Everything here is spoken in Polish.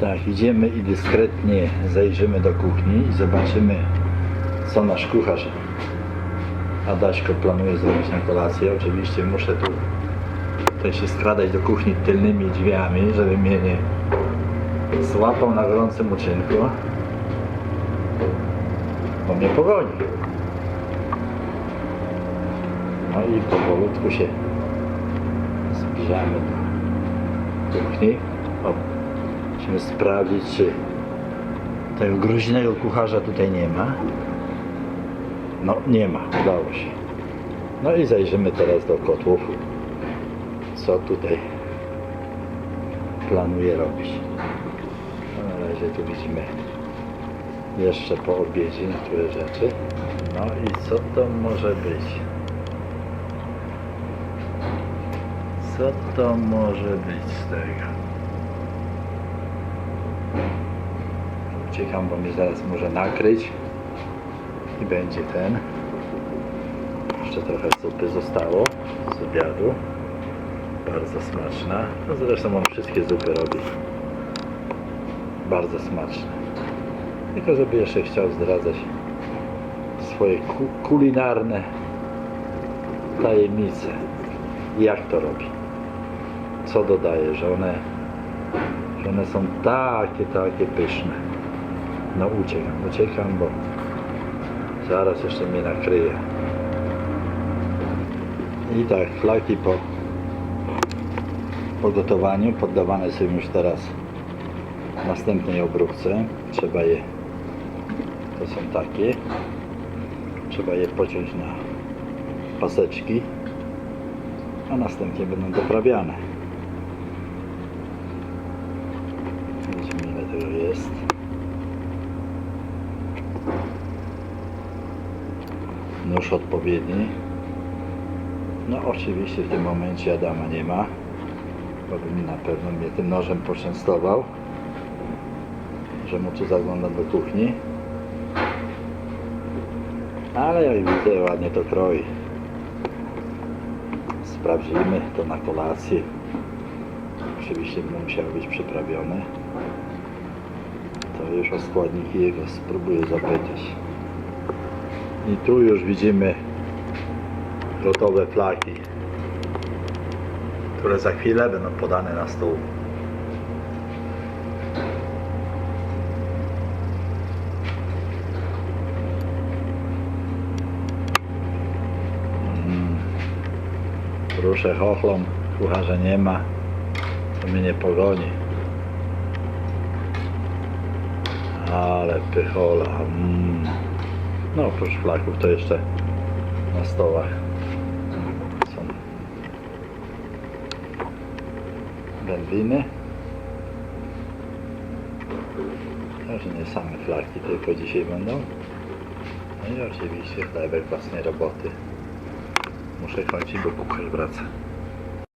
Tak, idziemy i dyskretnie zajrzymy do kuchni i zobaczymy, co nasz kucharz Adaśko planuje zrobić na kolację. Oczywiście muszę tu tutaj się skradać do kuchni tylnymi drzwiami, żeby mnie nie złapał na gorącym uczynku, bo mnie pogoni. No i powolutku się zbliżamy do kuchni. Musimy sprawdzić, czy tego groźnego kucharza tutaj nie ma. No, nie ma, udało się. No i zajrzymy teraz do kotłów, co tutaj planuje robić. No, na razie tu widzimy jeszcze po obiedzie niektóre rzeczy. No i co to może być? Co to może być z tego? Uciekam, bo mnie zaraz może nakryć i będzie ten. Jeszcze trochę zupy zostało z obiadu. Bardzo smaczna. No zresztą on wszystkie zupy robi. Bardzo smaczne. Tylko żeby jeszcze chciał zdradzać swoje ku- kulinarne tajemnice. Jak to robi? Co dodaje, że one, one są takie, takie pyszne. No uciekam, uciekam, bo zaraz jeszcze mnie nakryje. I tak, flaki po, po gotowaniu poddawane są już teraz następnej obróbce. Trzeba je, to są takie, trzeba je pociąć na paseczki, a następnie będą doprawiane. Tego jest. Nóż odpowiedni. No oczywiście w tym momencie Adama nie ma, bo by mi na pewno mnie tym nożem poczęstował, że mu tu zaglądam do kuchni. Ale jak widzę ładnie to kroi. Sprawdzimy to na kolację. Oczywiście będą musiały być przyprawione. Już o składniki jego spróbuję zapytać. I tu już widzimy gotowe flaki, które za chwilę będą podane na stół. Mm. Ruszę chochlą, kucharza nie ma, to mnie nie pogoni. Ale pychola. Mm. No oprócz flaków to jeszcze na stołach są wędliny. Także nie same flaki tylko dzisiaj będą. No i oczywiście chlebek własnej roboty. Muszę kończyć, bo kucharz wraca.